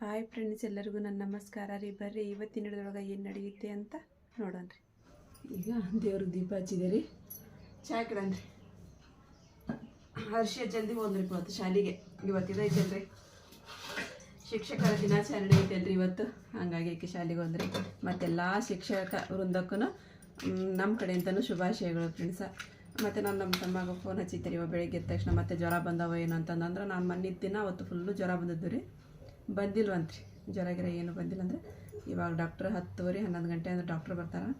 Hi friends, ಎಲ್ಲರಿಗೂ ನನ್ನ ನಮಸ್ಕಾರ ರೀ. ಬರ್ರಿ, ಇವತ್ತಿನ ಹಿಡಿದೊಳಗೆ ಏನು ನಡೆಯುತ್ತೆ ಅಂತ ನೋಡೋಣ ರೀ. ಈಗ ದೇವ್ರಿಗೆ ದೀಪ ಹಚ್ಚಿದೆ ರೀ ಚಾ ರೀ. ಹರ್ಷ ಜಲ್ದಿ ಹೋದ್ರಿ ಇವತ್ತು ಶಾಲೆಗೆ. ಐತಲ್ರಿ. ಶಿಕ್ಷಕರ ದಿನಾಚರಣೆ ಐತಲ್ರಿ ಇವತ್ತು. ಹಂಗಾಗಿ ಆಕೆ ಶಾಲೆಗೆ ಹೋದ್ರಿ. ಮತ್ತೆಲ್ಲ ಶಿಕ್ಷಕ ವೃಂದಕ್ಕೂ ನಮ್ಮ ಕಡೆಯಿಂದನೂ ಶುಭಾಶಯಗಳು ಫ್ರೆಂಡ್ಸ. ಮತ್ತು ನಾನು ನಮ್ಮ ತಮ್ಮಗೆ ಫೋನ್ ಹಚ್ಚಿದ್ದೆ ಇವಾಗ ಬೆಳಗ್ಗೆ ಎದ್ದ ತಕ್ಷಣ. ಮತ್ತೆ ಜ್ವರ ಬಂದವ ಏನು ಅಂತಂದ್ರೆ ನಾನು ಮನ್ನಿದ್ದಿನ ಅವತ್ತು ಫುಲ್ಲು ಜ್ವರ ಬಂದಿದ್ದು ರೀ. ಬಂದಿಲ್ವಂತ್ರಿ. ಜ್ವರ ಗಿರ ಏನು ಬಂದಿಲ್ಲ ಅಂದರೆ ಇವಾಗ ಡಾಕ್ಟ್ರ್ ಹತ್ತುವರೆ, ಹನ್ನೊಂದು ಗಂಟೆ ಅಂದ್ರೆ ಡಾಕ್ಟ್ರ್ ಬರ್ತಾರೆ.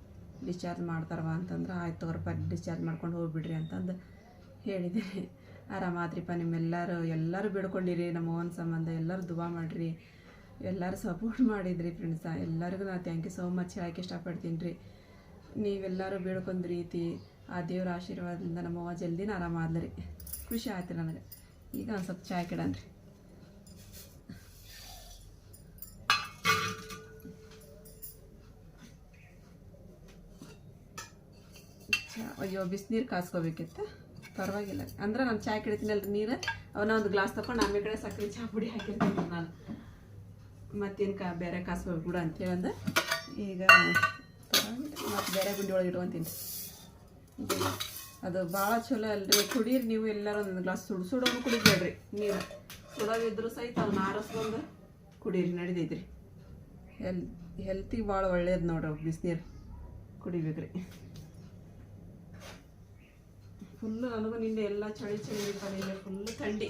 ಡಿಸ್ಚಾರ್ಜ್ ಮಾಡ್ತಾರವ ಅಂತಂದ್ರೆ ಆಯ್ತು ತಗೋರಪ್ಪ ಡಿಸ್ಚಾರ್ಜ್ ಮಾಡ್ಕೊಂಡು ಹೋಗ್ಬಿಡ್ರಿ ಅಂತಂದು ಹೇಳಿದೆ ಆರಾಮಾದ್ರಿಪ್ಪ ನಿಮ್ಮೆಲ್ಲರೂ, ಎಲ್ಲರೂ ಬಿಡ್ಕೊಂಡಿರಿ, ನಮ್ಮ ಓನ್ ಸಂಬಂಧ ಎಲ್ಲರೂ ದುಬಾ ಮಾಡಿರಿ. ಎಲ್ಲರೂ ಸಪೋರ್ಟ್ ಮಾಡಿದ್ರಿ ಫ್ರೆಂಡ್ಸ ಎಲ್ಲರಿಗೂ ನಾನು ಥ್ಯಾಂಕ್ ಯು ಸೋ ಮಚ್ ಹೇಳಕ್ಕೆ ಇಷ್ಟಪಡ್ತೀನಿ ರೀ ನೀವೆಲ್ಲರೂ ಬೇಡ್ಕೊಂಡ್ ರೀತಿ ಆ ದೇವ್ರ ಆಶೀರ್ವಾದದಿಂದ ನಮ್ಮ ಅವ್ವ ಜಲ್ದಿನ ಆರಾಮಾದ್ಲು ರೀ. ಖುಷಿ ಆಯ್ತು ನನಗೆ. ಈಗ ಒಂದು ಸ್ವಲ್ಪ ಚಾಯ್ ಕೆಡನ್ರಿ. ಅಯ್ಯೋ, ಬಿಸಿನೀರು ಕಾಸ್ಕೋಬೇಕಿತ್ತು. ಪರವಾಗಿಲ್ಲ. ಅಂದ್ರೆ ನಾನು ಚಾ ಕೆಡ್ತೀನಲ್ರಿ ನೀರು? ಅವನ ಒಂದು ಗ್ಲಾಸ್ ತಗೊಂಡು ಆಮೇಲೆ ಕಡೆ ಸಕ್ಕರೆ ಚಹಾ ಪುಡಿ ಹಾಕಿರ್ತೀನಿ ನಾನು. ಮತ್ತೇನು ಕಾ ಬೇರೆ ಕಾಸ್ಕೋಬೇಕು ಕೂಡ ಅಂತೇಳಿ ಅಂದ ಈಗ ಮತ್ತು ಬೇರೆ ಗುಂಡಿ ಒಳಗೆ ಇಟ್ಕೊಂತೀನಿ. ಅದು ಭಾಳ ಚಲೋ ಅಲ್ರಿ. ಕುಡೀರಿ ನೀವು ಎಲ್ಲರೂ ಒಂದು ಗ್ಲಾಸ್ ಸುಡು ಸುಡೋನು ಕುಡಿಬೇಡ್ರಿ ನೀರು. ಸುಡೋದಿದ್ರು ಸಹಿತ ಅವ್ನ ಆರಿಸ್ಕೊಂಡು ಕುಡೀರಿ, ನಡಿದೈತ್ರಿ. ಹೆಲ್ ಹೆಲ್ತಿಗೆ ಭಾಳ ಒಳ್ಳೇದು ನೋಡ್ರಿ ಬಿಸಿನೀರು ಕುಡಿಬೇಕ್ರಿ. ಫುಲ್ಲು ನನಗೂ ನಿನ್ನೆ ಎಲ್ಲ ಚಳಿ ಚಳಿ ಬಂದಿದೆ ಫುಲ್ಲು ಥಂಡಿ.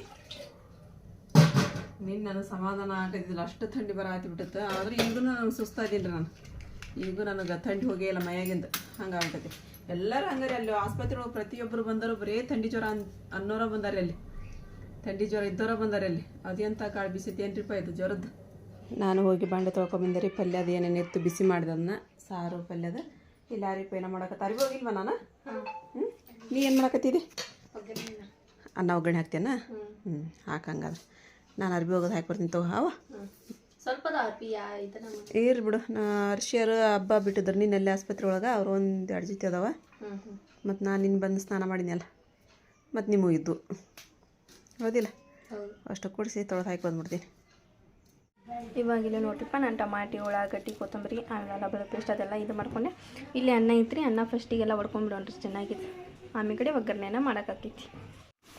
ನಿನ್ನೆ ನನಗೆ ಸಮಾಧಾನ ಆಗದಿಲ್ಲ ಅಷ್ಟು ಥಂಡಿ ಬರ ಬಿಟ್ಟಿತ್ತು ಆದ್ರೆ ಈಗೂ ನಾನು ಸುಸ್ತಾದೀನಿ ರೀ ನಾನು. ಈಗೂ ನನಗೆ ಥಂಡಿ ಹೋಗೇ ಇಲ್ಲ ಮೈಯಾಗಿಂದ. ಹಂಗಾಗ್ತೈತಿ ಎಲ್ಲರೂ ಹಂಗಾರೆ ಅಲ್ಲಿ ಆಸ್ಪತ್ರೆ ಒಳಗೆ ಪ್ರತಿಯೊಬ್ಬರು ಬಂದರು ಬರೇ ಥಂಡಿ ಜ್ವರ ಅನ್ ಅನ್ನೋರ ಬಂದಾರೆ ಅಲ್ಲಿ. ಥಂಡಿ ಜ್ವರ ಇದ್ದವರ ಬಂದಾರೆ ಅಲ್ಲಿ. ಅದೆಂತ ಕಾಳು ಬಿಸಿತಿ ಏನ್ರಿಪ್ಪ ಇದು ಜ್ವರದ್ದು? ನಾನು ಹೋಗಿ ಬಾಂಡೆ ತೊಳ್ಕೊಂಬಂದೆ ರೀ ಪಲ್ಯ ಅದು ಏನೇನಿತ್ತು ಬಿಸಿ ಮಾಡಿದೆ ಅದನ್ನ. ಸಾರು ಪಲ್ಯದ. ಇಲ್ಲ ರೀ ಪೇನ ಮಾಡಕತ್ತ ಅರಿವಿ ಹೋಗಿಲ್ವ ನಾನು? ಹ್ಞೂ ನೀ ಏನು ಮಾಡಕತ್ತಿದ್ದಿ ಅನ್ನ ಒಗ್ಗರಣೆ ಹಾಕ್ತೇನ? ಹ್ಞೂ ಹಾಕಂಗಾದ್ರೆ ನಾನು ಅರ್ಬಿ ಹೋಗೋದು ಹಾಕಿ ಬರ್ತೀನಿ ತಗೋ ಅವ ಸ್ವಲ್ಪ ಇರ್ ಬಿಡು. ನಾ ಅರ್ಶಿಯರು ಹಬ್ಬ ಬಿಟ್ಟಿದ್ರು. ನೀನು ಅಲ್ಲಿ ಆಸ್ಪತ್ರೆ ಒಳಗೆ? ಅವ್ರು ಒಂದು ಎರಡು ಜೊತೆ ಅದಾವ. ಮತ್ತು ನಾನು ನಿನ್ನ ಬಂದು ಸ್ನಾನ ಮಾಡಿದ್ನಲ್ಲ ಮತ್ತು ನಿಮಗೂ ಇದ್ದು. ಹೌದಿಲ್ಲ? ಹೌದು. ಅಷ್ಟು ಕೊಡಿಸಿ ತೊಳೆದು ಹಾಕಿ ಬಂದ್ಬಿಡ್ತೀನಿ. ಇವಾಗಿಲ್ಲ ನೋಡ್ರಿಪ್ಪ ನಾನು ಟಮಾಟಿ ಉಳ್ಳಾಗಡ್ಡಿ ಕೊತ್ತಂಬರಿ ಆಮೇಲೆ ಬೆಳ್ಳುಳ್ಳಿ ಪೇಸ್ಟ್ ಅದೆಲ್ಲ ಇದು ಮಾಡ್ಕೊಂಡೆ. ಇಲ್ಲಿ ಅನ್ನ ಐತ್ರಿ. ಅನ್ನ ಫಸ್ಟಿಗೆಲ್ಲ ಹೊಡ್ಕೊಂಡ್ಬಿಡೋಣ್ರಿ ಚೆನ್ನಾಗಿದೆ ಆಮೇಲೆ ಕಡೆ ಒಗ್ಗರಣೆನ ಮಾಡೋಕ್ಕಾಕೈತಿ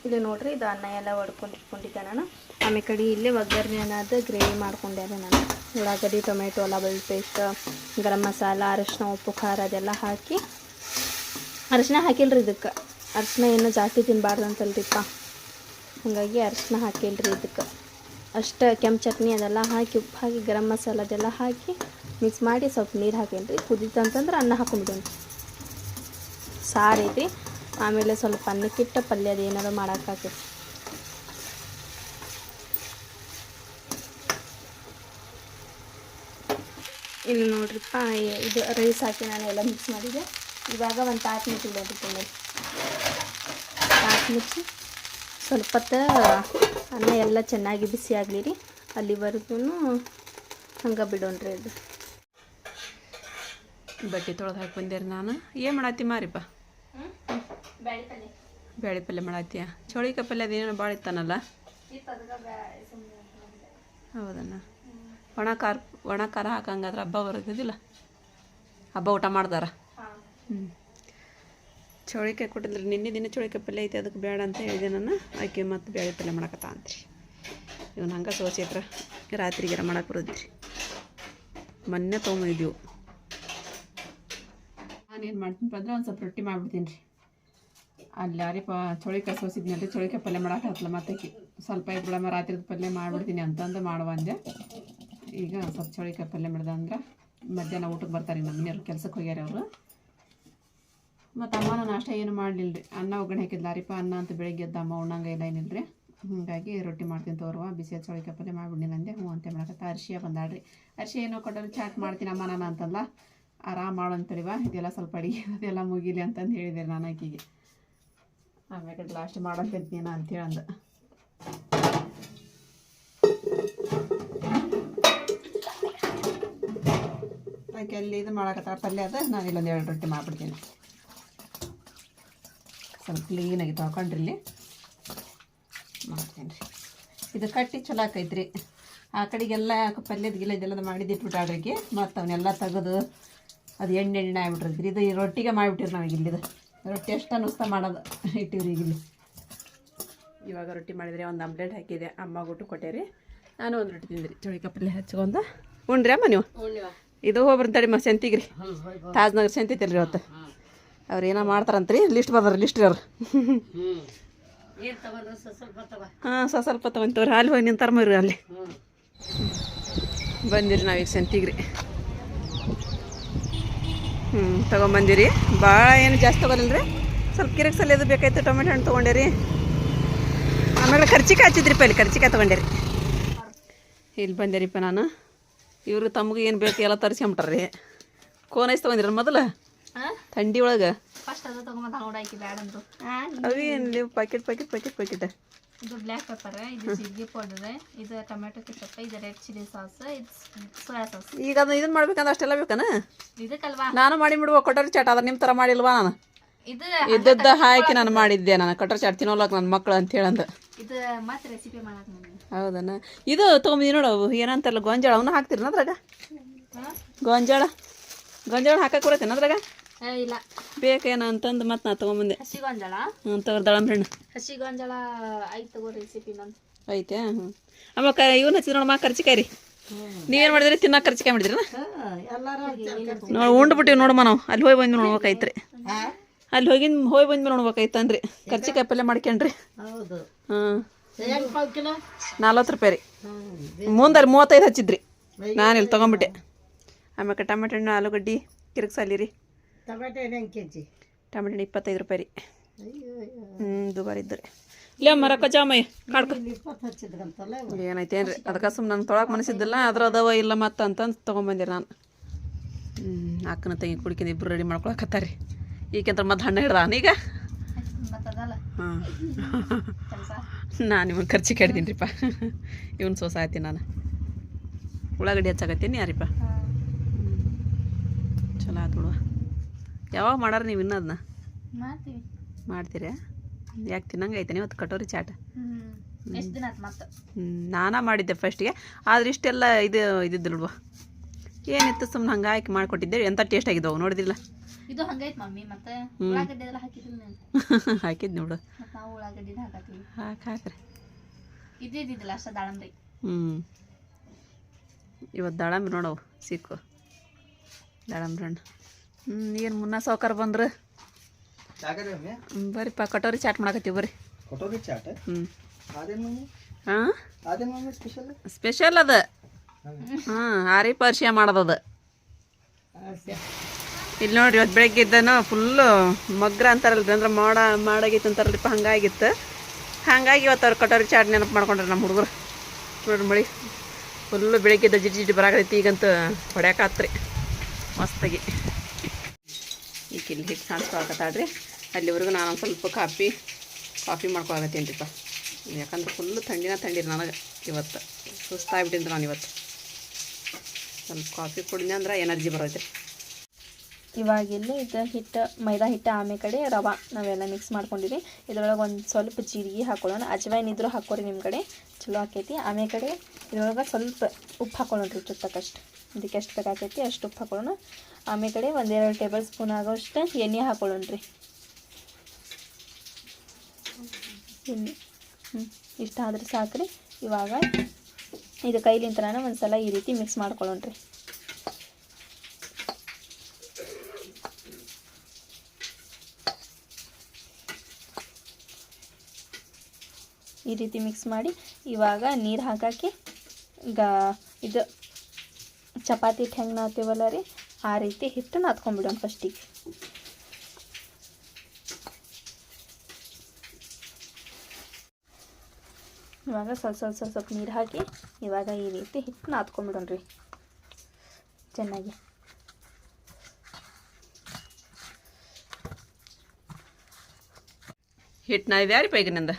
ಇಲ್ಲಿ ನೋಡ್ರಿ, ಇದು ಅನ್ನ ಎಲ್ಲ ಹೊಡ್ಕೊಂಡು ನಾನು. ಆಮೇಲೆ ಕಡೆ ಇಲ್ಲೇ ಒಗ್ಗರಣೆ ಅನ್ನೋದು ಗ್ರೇವಿ ಮಾಡ್ಕೊಂಡೆ ನಾನು. ಉಳ್ಳಾಗಡ್ಡಿ, ಟೊಮೆಟೊ ಎಲ್ಲ ಪೇಸ್ಟ್, ಗರಂ ಮಸಾಲ, ಅರಶಿನ, ಉಪ್ಪು, ಖಾರ ಅದೆಲ್ಲ ಹಾಕಿ. ಅರಶಿನ ಹಾಕಿಲ್ರಿ ಇದಕ್ಕೆ. ಅರಶಿನ ಏನು ಜಾಸ್ತಿ ತಿನ್ನಬಾರ್ದು ಅಂತಲ್ರಿಪ್ಪ. ಹಾಗಾಗಿ ಅರಶಿನ ಹಾಕಿಲ್ರಿ ಇದಕ್ಕೆ. ಅಷ್ಟು ಕೆಂಪು ಚಟ್ನಿ ಅದೆಲ್ಲ ಹಾಕಿ, ಉಪ್ಪು ಹಾಕಿ, ಗರಂ ಮಸಾಲ ಅದೆಲ್ಲ ಹಾಕಿ ಮಿಕ್ಸ್ ಮಾಡಿ ಸ್ವಲ್ಪ ನೀರು ಹಾಕೇನ್ರಿ. ಕುದೀತಂತಂದ್ರೆ ಅನ್ನ ಹಾಕೊಂಡ್ಬಿಡೋಣ ಸಾರು ಆಮೇಲೆ ಸ್ವಲ್ಪ ಅನ್ನಕ್ಕಿಟ್ಟ ಪಲ್ಯ ಅದು ಏನಾರು ಮಾಡೋಕ್ಕಾಕೈತಿ ಇಲ್ಲಿ ನೋಡ್ರಿಪ್ಪ ಇದು ರೈಸ್ ಹಾಕಿ ನಾನು ಎಲ್ಲ ಮಿಕ್ಸ್ ಮಾಡಿದೆ. ಇವಾಗ ಒಂದು ತಾಟ್ ಮುಚ್ಚಿ ಅದಕ್ಕೆ ತಾಟ್ ಮುಚ್ಚಿ ಸ್ವಲ್ಪ ಅನ್ನ ಎಲ್ಲ ಚೆನ್ನಾಗಿ ಬಿಸಿ ಆಗಲಿ ರೀ ಅಲ್ಲಿವರೆಗೂ ಹಂಗೆ ಬಿಡೋಣ್ರಿ ಅದು. ಬಟ್ಟೆ ತೊಳೆದು ಹಾಕಿ ಬಂದೇರಿ ನಾನು. ಏನು ಮಾಡತ್ತಿ ಮಾರಿಪ್ಪ? ಬ್ಯಾಳಿ ಪಲ್ಯ ಮಾಡತ್ತೀಯ? ಚೌಳಿಕಾಯಿ ಪಲ್ಯ ಅದೇನೋ ಭಾಳ ಇತ್ತಾನಲ್ಲ? ಹೌದಣ್ಣ ಒಣ ಖಾರ ಒಣ ಖಾರ ಹಾಕಂಗಾದ್ರೆ ಹಬ್ಬ ಬರೋದಿಲ್ಲ ಹಬ್ಬ ಊಟ ಮಾಡ್ದಾರ? ಹ್ಞೂ ಚೌಳಿಕಾಯಿ ಕೊಟ್ಟಿದ್ರೆ ನಿನ್ನೆ ದಿನ ಚೌಳಿಕಾಯಿ ಪಲ್ಯ ಐತೆ ಅದಕ್ಕೆ ಬೇಡ ಅಂತ ಹೇಳಿದೆ ನಾನು. ಆಕೆ ಮತ್ತು ಬೇಳೆ ಪಲ್ಯ ಮಾಡಕತ್ತ ಅಂತ್ರಿ ಇವನು ಹಂಗೆ ಸೋಸಿ ಹತ್ರ ರಾತ್ರಿಗೆರ ಮಾಡಕ್ಕೆ ಬರೋದ್ರಿ. ಮೊನ್ನೆ ತೊಗೊಂಬಂದಿದ್ದೆವು ನಾನೇನು ಮಾಡ್ತೀನಿ ಅಂದ್ರೆ ಒಂದು ಸ್ವಲ್ಪ ರೊಟ್ಟಿ ಮಾಡ್ಬಿಡ್ತೀನಿ ರೀ. ಅಲ್ಲಿ ಯಾರಿಪ ಚೌಳಿಕಾಯಿ ರೀ ಚೌಳಿಕಾಯಿ ಪಲ್ಯ ಮಾಡಕ್ಕೆ ಹತ್ತಲ್ಲ ಮತ್ತೆ ಸ್ವಲ್ಪ ಇದ್ಬಿಡಮ್ಮ ರಾತ್ರಿದ ಪಲ್ಯ ಮಾಡ್ಬಿಡ್ತೀನಿ ಅಂತಂದು ಮಾಡುವ ಅಂದೆ. ಈಗ ಸ್ವಲ್ಪ ಚೌಳಿಕಾಯಿ ಪಲ್ಯ ಮಾಡಿದೆ ಅಂದ್ರೆ ಮಧ್ಯಾಹ್ನ ಊಟಕ್ಕೆ ಬರ್ತಾರೆ ನಮ್ಮ ಮನೆಯವ್ರು ಕೆಲ್ಸಕ್ಕೆ ಹೋಗ್ಯಾರ ಅವರು. ಮತ್ತು ಅಮ್ಮನ ನಾಷ್ಟ ಏನು ಮಾಡಲಿಲ್ಲ ರೀ ಅನ್ನ ಒಗ್ಗರಣೆ ಹಾಕಿದ್ಲಾರಿಪ್ಪ ಅನ್ನ ಅಂತ ಬೆಳಿಗ್ಗೆ ಎದ್ದು ಅಮ್ಮ, ಉಣ್ಣಂಗ ಇಲ್ಲ ಏನಿಲ್ಲ ರೀ ಹೀಗಾಗಿ ರೊಟ್ಟಿ ಮಾಡ್ತೀನಿ ತೋರುವ, ಬಿಸಿ ಚೌಳಿಕಾಯಿ ಪಲ್ಯ ಮಾಡ್ಬಿಡ್ತೀನಿ ಅಂದೆ ಹ್ಞೂ ಅಂತ ಮಾಡಕತ್ತ. ಅರ್ಶಿಯ ಬಂದಾಳ್ರಿ. ಅರ್ಶಿ ಏನೋ ಕೊಟ್ಟರೆ ಚಾಟ್ ಮಾಡ್ತೀನಿ ಅಮ್ಮ ನಾನು ಅಂತಲ್ಲ. ಆರಾಮ ಮಾಡು ಅಂತೇಳಿವ ಇದೆಲ್ಲ ಸ್ವಲ್ಪ ಅಡಿಗೆ ಅದೆಲ್ಲ ಮುಗಿಲಿ ಅಂತಂದು ಹೇಳಿದೆ ನಾನು ಆಕಿಗೆ ಆಮ್ಯಾಗ ಲಾಸ್ಟ್ ಮಾಡಕ್ಕಿದ್ದೀನ ಅಂತೇಳಿ ಅಂದ ಆಕೆ ಇದು ಮಾಡಕತ್ತಾಳ ಪಲ್ಯ ಅದ, ನಾನು ಇಲ್ಲೊಂದು ಎರಡು ರೊಟ್ಟಿ ಮಾಡಿಬಿಡ್ತೀನಿ. ಸ್ವಲ್ಪ ಕ್ಲೀನಾಗಿ ತೊಳ್ಕೊಂಡ್ರಿ ಇಲ್ಲಿ. ಮಾಡ್ತೀನಿ ರೀ ಇದು ಕಟ್ಟಿ ಚಲೋ ಆಕೈತ್ರಿ. ಆ ಕಡೆಗೆಲ್ಲ ಪಲ್ಯದ ಗಿಲ್ಲ ಇದೆಲ್ಲ ಮಾಡಿದ್ದು ಇಟ್ಬಿಟ್ಟಾಡ್ರಿಗೆ ಮತ್ತು ಅವನ್ನೆಲ್ಲ ತೆಗೆದು ಅದು ಎಣ್ಣೆ ಎಣ್ಣೆ ಆಗ್ಬಿಟ್ಟಿರ್ತೀರಿ ಇದು ಈ ರೊಟ್ಟಿಗೆ ಮಾಡಿಬಿಟ್ಟಿರಿ ನಾವೀಗ ಇಲ್ಲಿದು. ರೊಟ್ಟಿ ಅಷ್ಟು ಅನ್ನಿಸ್ತಾ ಮಾಡೋದು. ಇಟ್ಟಿವ್ರಿ ಈಗ ಇಲ್ಲಿ ಇವಾಗ ರೊಟ್ಟಿ ಮಾಡಿದರೆ ಒಂದು ಆಮ್ಲೆಟ್ ಹಾಕಿದೆ. ಅಮ್ಮ ಊಟ ರೀ ನಾನು ಒಂದು ರೊಟ್ಟಿ ತಿಂದ್ರಿ. ಚೌಳಿಕಾಯಿ ಪಲ್ಯ ಹಚ್ಕೊಂಡು. ಉಣ್ರಿ ಅಮ್ಮ ನೀವು? ಇದು ಹೋಗ್ರಿ ತಡಿ ಮಾ ಸಂತಿಗೆ ರೀ ತಾಜ್ನಗರ್ ಸಂತಿ ಐತಲ್ರಿ ಇವತ್ತು ಅವ್ರು ಏನೋ ಮಾಡ್ತಾರಂತ್ರಿ. ಲಿಸ್ಟ್ ಬರ್ದಾರ ಲಿಸ್ಟ್ ರೀ ಅವ್ರು. ಹಾಂ ಸ ಸ್ವಲ್ಪ ತಗೊಂತವ್ರಿ. ಅಲ್ಲಿ ಹೋಗಿ ನಿಂತಾರ ಮರಿ ಅಲ್ಲಿ. ಬಂದಿರಿ ನಾವೀಗ ಸಂತಿಗೆ ರೀ ಹ್ಞೂ ತೊಗೊಂಬಂದಿರಿ. ಭಾಳ ಏನು ಜಾಸ್ತಿ ತೊಗೊಲಿಲ್ಲ ರೀ ಸ್ವಲ್ಪ ಕಿರಿಕ್ ಸಲ ಇದು ಬೇಕಾಯ್ತು ಟೊಮೆಟೊ ಹಣ್ಣು ತೊಗೊಂಡಿರಿ. ಆಮೇಲೆ ಖರ್ಚಿಕಾಯಿ ಹಚ್ಚಿದ್ರಿಪ್ಪ ಇಲ್ಲಿ ಖರ್ಚಿಕಾಯಿ ತೊಗೊಂಡಿರಿ. ಇಲ್ಲಿ ಬಂದಿರಿಪ್ಪ ನಾನು. ಇವರು ತಮಗೆ ಏನು ಬೇಕು ಎಲ್ಲ ತರಿಸ್ಕೊಂಬಿಟ್ರಿ ಕೋನ್ ಐಸ್ ತೊಗೊಂಡಿರ ಮೊದಲು? ಥಂಡಿ ಒಳಗೆ? ಫಸ್ಟ್ ಅದು ತಗೊಂಬಂದ ನೋಡಾಕಿ ಬ್ಯಾಡ ಅಂದ್ರು ಪ್ಯಾಕೆಟ್ ಪ್ಯಾಕೆಟ್ ಪ್ಯಾಕೆಟ್ ಪ್ಯಾಕೆಟ್ ಇದು ಬ್ಲ್ಯಾಕ್ ಪೆಪ್ಪರ್ ಇದು ಚಿಲ್ಲಿ ಪೌಡರ್ ಇದು ಟೊಮೆಟೊ ಕೆಚಪ್ ಇದು ರೆಡ್ ಚಿಲ್ಲಿ ಸಾಸ್ ಇದು ಸೋಯಾ ಸಾಸ್ ಈಗ ಅದನ್ನ ಇದನ್ನ ಮಾಡ್ಬೇಕಂದ್ರೆ ಅಷ್ಟೆಲ್ಲ ಬೇಕನ? ಇದಕ್ಕಲ್ವಾ? ನಾನು ಮಾಡಿ ಬಿಡುವ ಕೊಟ್ಟರಿ ಚಾಟ್ ಅದ್ರ ನಿಮ್ಮ ಥರ ಮಾಡಿಲ್ವಾ ನಾನು? ಇದು ಇದ್ದದ್ದ ಹಾಕಿ ನಾನು ಮಾಡಿದ್ದೆ ನಾನು ಕಟರ್ ಚಾಟ್ ತಿನ್ನೋಲಕ್ ನನ್ನ ಮಕ್ಕಳು ಅಂತ ಹೇಳಂದ. ಇದು ಮತ್ತೆ ರೆಸಿಪಿ ಮಾಡಕ್ ನನಗೆ ಹೌದನ? ಇದು ತೊಗೊಂಬಂದಿ ನೋಡು ಅವು ಏನಂತಾರಲ್ಲ ಗೊಂಜಾಳ ಅವನ್ನ ಹಾಕ್ತೀರನ ಅದ್ರಾಗ? ಗೊಂಜಾಳ? ಗೊಂಜಾಳ ಹಾಕಕ್ಕೆ ಬರತ್ತೇನ ಅದ್ರಾಗ? ಇಲ್ಲ. ಬೇಕೇನ ಅಂತಂದು ಮತ್ತೆ ನಾ ತೊಗೊಂಬಂದೆ. ಹಸಿ ಗೊಂಜಾಳ? ಹ್ಞೂ ತಗೋರ್ ದಳಂಬ್ರಣ್ಣ ಹಣ್ಣು. ಹಸಿ ಗೊಂಜಾಳ ಐದು ತಗೋ ರೆಸಿಪಿ ನಂದು. ಐತೆ ಹ್ಞೂ ಆಮೇಲೆ ಕ ಇವನ್ನ ಹಚ್ಚಿದ್ ನೋಡಮ್ಮ ಕರ್ಚಿಕಾಯಿ ರೀ. ನೀವೇನು ಮಾಡಿದ್ರಿ? ತಿನ್ನಕ್ಕೆ ಕರ್ಚಿಕಾಯಿ ಮಾಡಿದ್ರಿ ನೋಡಿ ಉಂಡ್ಬಿಟ್ಟಿವಿ ನೋಡಮ್ಮ ನಾವು. ಅಲ್ಲಿ ಹೋಗಿ ಬಂದು ನೋಡ್ಬೇಕಾಯ್ತ್ರಿ. ಅಲ್ಲಿ ಹೋಗಿ ಹೋಗಿ ಬಂದು ನೋಡ್ಬೇಕಾಯ್ತನ್ರಿ. ಕರ್ಚಿಕಾಯಿ ಪಲ್ಯ ಮಾಡ್ಕೊಂಡ್ರಿ ಹೌದು. ಹಾಂ. ನಲ್ವತ್ತು ರೂಪಾಯಿ ರೀ. ಮುಂದಲ್ಲಿ ಮೂವತ್ತೈದು ಹಚ್ಚಿದ್ರಿ. ನಾನು ಇಲ್ಲಿ ತೊಗೊಂಬಿಟ್ಟೆ. ಆಮೇಲೆ ಟಮೆಟೊ ಹಣ್ಣು ಆಲೂಗಡ್ಡಿ ಕಿರಿಕ್ಸಾಲಿ ರೀ. ಟೊಮೆಟೊ ಹೆಂಗೆ ಕೆ ಜಿ ಟಮೆಟೊ ಹಣ್ಣು ಇಪ್ಪತ್ತೈದು ರೂಪಾಯಿ ರೀ. ಹ್ಞೂ ದುಬಾರಿ ಇದ್ದು ರೀ. ಇಲ್ಲ ಮರಕ್ಕ ಜಾಮಯ್ಯ ಕಾಡ್ಕ. ಏನೈತೇನ್ರಿ ಅದಕ್ಕೆ ಸುಮ್ಮನೆ ನನ್ನ ತೊಳಕ್ಕೆ ಮನಸ್ಸಿದ್ದಿಲ್ಲ ಅದ್ರ ಅದಾವ ಇಲ್ಲ ಮತ್ತೆ ಅಂತಂದು ತೊಗೊಂಬಂದಿರಿ ನಾನು. ಹ್ಞೂ ಅಕ್ಕನ ತಂಗಿ ಕುಡ್ಕಿಂದ ಇಬ್ಬರು ರೆಡಿ ಮಾಡ್ಕೊಳಕತ್ತಾರಿ ಈಗಂತ ಮತ್ತೆ ಹಣ್ಣು ಹಿಡ್ದ ಈಗ? ಮತ್ತದಲ್ಲ? ಹಾಂ. ನಾನು ಇವನ್ ಖರ್ಚು ಕೇಳ್ತೀನಿರಿಪ್ಪ. ಇವನ್ ಸೋಸ ಆಯ್ತೀನಿ ನಾನು. ಉಳ್ಳಾಗಡ್ಡಿ ಹಚ್ಚಾಕತ್ತೀನಿ ಯಾರಿಪ್ಪ? ಚಲೋ ಆತು ಬಿಡುವ ಯಾವಾಗ ಮಾಡಾರ ನೀವು ಇನ್ನೂ ಅದನ್ನ ಮಾಡ್ತೀವಿ. ಮಾಡ್ತೀರಾ? ಯಾಕೆ ತಿನ್ನಂಗೈತೇನೆ ಐತೆ ಇವತ್ತು ಕಟೋರಿ ಚಾಟ್? ಎಷ್ಟು ದಿನ ಆಯ್ತು ಮತ್ತೆ ನಾನಾ ಮಾಡಿದ್ದೆ ಫಸ್ಟಿಗೆ ಆದ್ರೆ ಇಷ್ಟೆಲ್ಲ ಇದು ಇದ್ದಿದ್ದಿಲ್ಲ ಬಿಡುವ. ಏನಿತ್ತು ಸುಮ್ಮನೆ ಹಂಗೆ ಹಾಕಿ ಮಾಡಿಕೊಟ್ಟಿದ್ದೆ. ಎಂಥ ಟೇಸ್ಟ್ ಆಗಿದ್ದವು ನೋಡಿದಿಲ್ಲ ಇದು ಹಂಗೈತ್ ಮಮ್ಮಿ ಮತ್ತೆ ಉಳ್ಳಾಗಡ್ಡಿ ಎಲ್ಲ ಹಾಕಿದ್ದು ನೋಡು. ನಾವು ಹಾಕತ್ತೀವಿ. ಹಾಕಿ ಹಾಕ್ರಿ. ಇದು ಇದ್ದಿದ್ದಿಲ್ಲ ಅಷ್ಟ ದಾಳಂಬ್ರಿ. ಹ್ಞೂ ಇವತ್ತು ದಾಳಂಬ್ರಿ ನೋಡವು ಸಿಕ್ಕು ದಾಳಂಬ್ರಿ ಹಣ್ಣು. ಹ್ಞೂ ಏನು ಮುನ್ನ ಸಾವ್ಕಾರ ಬಂದ್ರೆ? ಬರೀಪ್ಪ ಬರ್ರಿಪ್ಪ ಕಟೋರಿ ಚಾಟ್ ಮಾಡಕತ್ತೀವಿ ಬರ್ರಿ. ಕಟೋರಿ ಚಾಟ್? ಹ್ಞೂ ಹಾಂ ಸ್ಪೆಷಲ್ ಅದ. ಹಾಂ ಆರಿ ಪರಿಚಯ ಮಾಡೋದದ. ಇಲ್ಲಿ ನೋಡ್ರಿ ಇವತ್ತು ಬೆಳಗ್ಗೆ ಇದ್ದಾನು ಫುಲ್ಲು ಮಗ್ರ ಅಂತಾರಲ್ರಿ ಅಂದ್ರೆ ಮಾಡ ಮಾಡಾಗಿತ್ತು ಅಂತಾರಲ್ರಿಪ್ಪ ಹಂಗಾಗಿತ್ತು. ಹಾಗಾಗಿ ಇವತ್ತು ಅವ್ರು ಕಟೋರಿ ಚಾಟ್ ನೆನಪು ಮಾಡ್ಕೊಂಡ್ರಿ ನಮ್ಮ ಹುಡುಗರು. ನೋಡ್ರಿ ಮಳಿ ಫುಲ್ಲು ಬೆಳಗ್ಗೆ ಇದ್ದ ಜಿಟಿ ಜಿಟಿ ಬರಾಕೈತಿ ಈಗಂತೂ ಹೊಡ್ಯಾಕಾತ್ರಿ ಮಸ್ತಾಗಿ. ಇಲ್ಲಿ ಹಿಟ್ಟು ಸಾಣಿಸ್ಕೊಳಕತ್ತಾಳ್ರಿ ಅಲ್ಲಿವರೆಗೂ ನಾನು ಒಂದು ಸ್ವಲ್ಪ ಕಾಫಿ ಕಾಫಿ ಮಾಡ್ಕೊಳಕತ್ತೀನಿರಿಪ್ಪ. ಯಾಕಂದ್ರೆ ಫುಲ್ ಥಂಡಿನ ಥಂಡಿ ನನಗೆ ಇವತ್ತು. ಸುಸ್ತಾಗ್ಬಿಟ್ಟಿದ್ದು ನಾನು ಇವತ್ತು. ಸ್ವಲ್ಪ ಕಾಫಿ ಕುಡಿದೆ ಅಂದ್ರೆ ಎನರ್ಜಿ ಬರೋದ್ರಿ ಇವಾಗ ಇದು ಹಿಟ್ಟು, ಮೈದಾ ಹಿಟ್ಟು ಆಮೇಲೆ ಕಡೆ ರವೆ ನಾವೆಲ್ಲ ಮಿಕ್ಸ್ ಮಾಡ್ಕೊಂಡಿರಿ ಇದ್ರೊಳಗೆ ಒಂದು ಸ್ವಲ್ಪ ಜೀರಿಗೆ ಹಾಕೊಳ್ಳೋಣ. ಅಜವಾಯಿನ ಇದ್ರೂ ಹಾಕೋರಿ ನಿಮ್ಮ ಕಡೆ. ಚಲೋ ಆಕೈತಿ. ಆಮೇಲೆ ಕಡೆ ಇದ್ರೊಳಗೆ ಸ್ವಲ್ಪ ಉಪ್ಪು ಹಾಕೊಳ್ಳೋಣ್ರಿ ಚುತ್ತಕ್ಕಷ್ಟು ಇದಕ್ಕೆ ಎಷ್ಟು ಬೇಕಾಕೈತಿ ಅಷ್ಟು ಉಪ್ಪು ಹಾಕೊಳ್ಳೋಣ. ಆಮೇಲೆ ಒಂದೆರಡು ಟೇಬಲ್ ಸ್ಪೂನ್ ಆಗೋಷ್ಟು ಎಣ್ಣೆ ಹಾಕೊಳ್ಳೋಣ್ರಿ ಎಣ್ಣೆ. ಹ್ಞೂ ಇಷ್ಟ ಆದ್ರೆ ಸಾಕ್ರಿ ಇವಾಗ ಇದು ಕೈಲಿಂತನ ಒಂದು ಸಲ ಈ ರೀತಿ ಮಿಕ್ಸ್ ಮಾಡ್ಕೊಳ್ಳೋಣ್ರಿ ಈ ರೀತಿ ಮಿಕ್ಸ್ ಮಾಡಿ ಇವಾಗ ನೀರು ಹಾಕಕ್ಕೆ ಗ ಇದು ಚಪಾತಿ ಹೆಂಗೆ ನಾತೀವಲ್ಲ ರೀ? ಆ ರೀತಿ ಹಿಟ್ಟನ್ನು ಹತ್ಕೊಂಡ್ಬಿಡೋಣ ಫಸ್ಟಿಗೆ ಇವಾಗ ಸ್ವಲ್ಪ ಸ್ವಲ್ಪ ಸ್ವಲ್ಪ ಸ್ವಲ್ಪ ನೀರು ಹಾಕಿ ಇವಾಗ ಈ ರೀತಿ ಹಿಟ್ಟು ಹತ್ಕೊಂಡ್ಬಿಡೋಣ ರೀ. ಚೆನ್ನಾಗಿ. ಹಿಟ್ಟು ನಾದಿದೆ ಯಾರಿಪ್ಪ ಈಗ ನಿಂದ?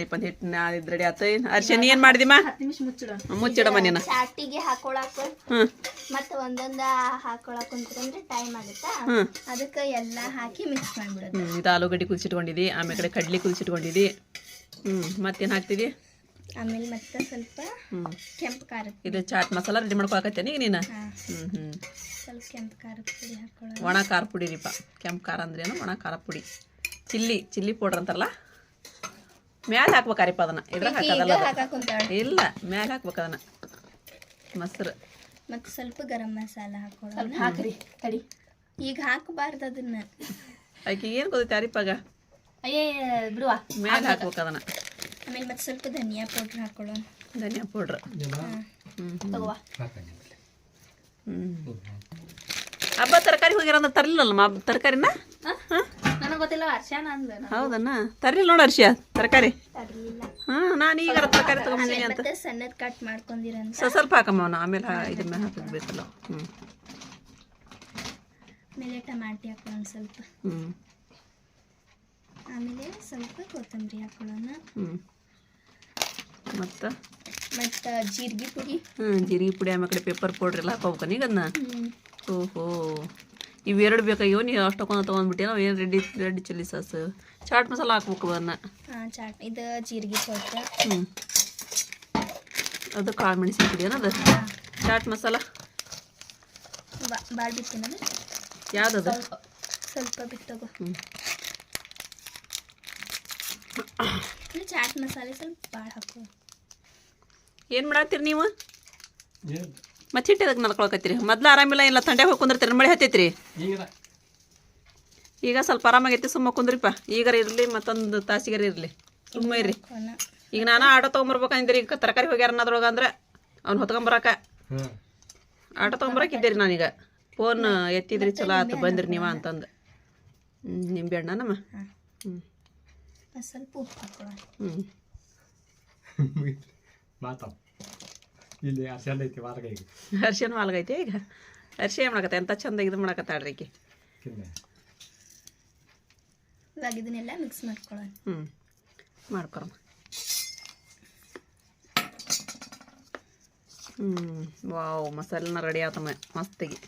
ರೀಪ ಹಿಟ್ಟು ನಾದಿದ್ದು ರೆಡಿ ಆತು. ಅರ್ಶನ್ ಏನು ಮಾಡಿದಿಮ್ಮ? ಹತ್ತು ನಿಮಿಷ ಮುಚ್ಚಿಡೋಣ. ಮುಚ್ಚಿಡಮ್ಮ ನೀನು. ಚಾಟಿಗೆ ಹಾಕೊಳಕ. ಹ್ಞೂ ಮತ್ತೆ ಒಂದೊಂದ ಹಾಕೊಳಕ್ ಕುಂತ್ಕೊಂಡ್ರೆ ಟೈಮ್ ಆಗುತ್ತಾ? ಅದಕ್ಕೆ ಎಲ್ಲ ಹಾಕಿ ಮಿಕ್ಸ್ ಮಾಡ್ಬಿಡೋದು. ಇದು ಆಲೂಗಡ್ಡೆ ಕುದಿಸಿಟ್ಕೊಂಡಿದ್ದಿ ಆಮೇಲೆ ಕಡೆ ಕಡ್ಲಿ ಕುದಿಸಿಟ್ಕೊಂಡಿದ್ದಿ ಹ್ಮ್ ಮತ್ತೇನ್ ಹಾಕ್ತಿದ್ದಿ ಆಮೇಲೆ ಮತ್ತೆ ಸ್ವಲ್ಪ ಕೆಂಪು ಖಾರದ ಇದು ಚಾಟ್ ಮಸಾಲ ರೆಡಿ ಮಾಡ್ಕೊಳಕತ್ತೇನೆ ಈಗ ನೀನು? ಹಾಂ. ಹ್ಞೂ ಹ್ಞೂ ಸ್ವಲ್ಪ ಕೆಂಪು ಖಾರದ ಪುಡಿ ಹಾಕೊಳ್ಳೋಣ ಒಣ ಖಾರ ಪುಡಿ ರೀಪ. ಕೆಂಪು ಖಾರ ಅಂದ್ರೇನು ಒಣ ಖಾರ ಪುಡಿ. ಚಿಲ್ಲಿ ಚಿಲ್ಲಿ ಪೌಡ್ರ್ ಅಂತಾರಲ್ಲ? ಮ್ಯಾಲ ಹಾಕ್ಬೇಕಾರಿಪ್ಪ ಅದನ್ನ. ಇದ್ರಾಗ ಹಾಕೋದಲ್ಲ ಇಲ್ಲ ಮ್ಯಾಲೆ ಹಾಕ್ಬೇಕು ಅದನ್ನ. ಮೊಸರು. ಮತ್ತು ಸ್ವಲ್ಪ ಗರಂ ಮಸಾಲ ಹಾಕೊಳ್ಳೋಣ ಸ್ವಲ್ಪ ಹಾಕ್ರಿ ತಡಿ. ಈಗ ಹಾಕಬಾರ್ದು ಅದನ್ನ. ಆಕೆ ಏನು ಗೊತ್ತೈತೆ ಅರಿಪಾಗ ಅಯ್ಯೇ ಬಿಡುವ. ಮ್ಯಾಗ ಹಾಕ್ಬೇಕು. ಅದನ್ನ. ಆಮೇಲೆ ಮತ್ತೆ ಸ್ವಲ್ಪ ಧನಿಯಾ ಪೌಡ್ರ್ ಹಾಕೊಳ್ಳೋಣ ಧನಿಯಾ ಪೌಡ್ರ್. ಹಾಂ. ಹ್ಞೂ ತಗೋವ. ಹ್ಞೂ ಹಬ್ಬ ತರಕಾರಿ ಹೋಗಿರೋ ತರ್ಲಿಲ್ಲಮ್ಮ ತರಕಾರಿನ? ನನಗೆ ಗೊತ್ತಿಲ್ಲ ಅರ್ಶಾನ ಅಂದ ಹೌದನ್ನ ತರಲಿಲ್ಲ ನೋಡು ಅರ್ಷಿಯ ತರಕಾರಿ. ಹಾಂ ನಾನು ಈಗ ತರಕಾರಿ ತಗೊಂಡಿನಿ ಅಂತ. ಮತ್ತೆ ಸಣ್ಣದ ಕಟ್ ಮಾಡ್ಕೊಂಡಿರಂತ ಸ- ಸ್ವಲ್ಪ ಹಾಕಮ್ಮ ಅವನು ಆಮೇಲೆ ಇದನ್ನ ಇದ್ರ ಮೇಲೆ ಹಾಕಬೇಕಲ್ಲ ಹ್ಞೂ ಆಮೇಲೆ ಟಮಾಟಿ ಹಾಕೊಳ್ಳೋಣ ಸ್ವಲ್ಪ. ಹ್ಞೂ ಆಮೇಲೆ ಸ್ವಲ್ಪ ಕೊತ್ತಂಬರಿ ಹಾಕೊಳ್ಳೋಣ ಹ್ಞೂ ಮತ್ತು? ಮತ್ತು ಜೀರಿಗೆ ಪುಡಿ. ಹ್ಞೂ ಜೀರಿಗೆ ಪುಡಿ ಆಮೇಲೆ ಕಡೆ ಪೇಪರ್ ಪೌಡ್ರ್ ಎಲ್ಲ ಹಾಕೋಬೇಕು ಹ್ಞೂ ಓಹೋ. ಇವೆರಡು ಬೇಕಾಗ್ಯವ ನೀವು ಅಷ್ಟೊಂದು ತೊಗೊಂಡ್ಬಿಟ್ಟು ನಾವು ಏನು ready red chilli sauce? Chaat masala ಹಾಕ್ಬೇಕು ಅದನ್ನ ಹಾಂ ಚಾಟ್. ಇದು ಜೀರಿಗೆ ಸ್ವಲ್ಪ ಹ್ಞೂ ಅದು ಕಾಳು ಮೆಣಸಿನ ಪುಡಿ ಏನದು? ಚಾಟ್ ಮಸಾಲ. ಭಾಳ ಬಿತ್ತಿನದು ಯಾವ್ದದು? ಸ್ವಲ್ಪ ಬಿತ್ತಗೋ ತಗೋ. ಹ್ಞೂ ಚಾಟ್ ಮಸಾಲೆ ಸ್ವಲ್ಪ ಭಾಳ ಹಾಕು. ಏನು ಮಾಡತ್ತೀರಿ ನೀವು? ಮತ್ತೆ ಹಿಟ್ಟು ಅದಕ್ಕೆ ನಡ್ಕೊಳಕತ್ತೀರಿ? ಮೊದ್ಲು ಆರಾಮಿಲ್ಲ ಇಲ್ಲ ತಂಡೆ ಹೋಗಿ ಕುಂದಿರ್ತೀರಿ ಮಳೆ ಹತ್ತೈತ್ರಿ? ಈಗ ಸ್ವಲ್ಪ ಆರಾಮಾಗೈತಿ ಸುಮ್ಮ ಕುಂದ್ರಿಪ್ಪ. ಈಗ ಇರಲಿ ಮತ್ತೊಂದು ತಾಸಿಗಾರ ಇರಲಿ. ಸುಮ್ಮ ಇರ್ರಿ. ಈಗ ನಾನು ಆಟೋ ತೊಗೊಂಬರ್ಬೇಕಂದ್ರಿ ಈಗ ತರಕಾರಿ ಹೋಗ್ಯಾರ ಅನ್ನೋದ್ರೊಳಗೆ ಅಂದ್ರೆ ಅವ್ನು ಹೊತ್ಕೊಂಬರಕ. ಆಟೋ ತೊಗೊಂಬರಕಿದ್ದೀರಿ ನಾನೀಗ. ಫೋನ್ ಎತ್ತಿದ್ರಿ ಚಲೋ ಆತು ಬಂದ್ರಿ ನೀವ ಅಂತಂದು. ಹ್ಞೂ ನಿಂಬೆ ಹಣ್ಣ ನಮ್ಮ ಹಾಂ. ಹ್ಞೂ ಸ್ವಲ್ಪ ಹಾಕೊಳ್ಳೋಣ ಹ್ಞೂ ಇಲ್ಲಿ ಅರ್ಶನ್ ಐತಿ ವಾರಗ ಈಗ ಮಾಲ್ಗೈತೆ ಈಗ? ಹರ್ಷ ಏನು ಮಾಡಕತ್ತೆ? ಎಂತ ಚಂದ ಇದು ಮಾಡಕತ್ತಾಳ್ರಿ ಈಕಿ? ಕಿನ್ನೆ. ಇವಾಗ ಇದನ್ನೆಲ್ಲ ಮಿಕ್ಸ್ ಮಾಡ್ಕೊಳ್ಳೋಣ. ಹ್ಞೂ ಮಾಡ್ಕೊರಮ್ಮ. ಹ್ಞೂ ವಾವ್ ಮಸಾಲೆನ ರೆಡಿ ಆತಮ್ಮ ಮಸ್ತಿಗೆ.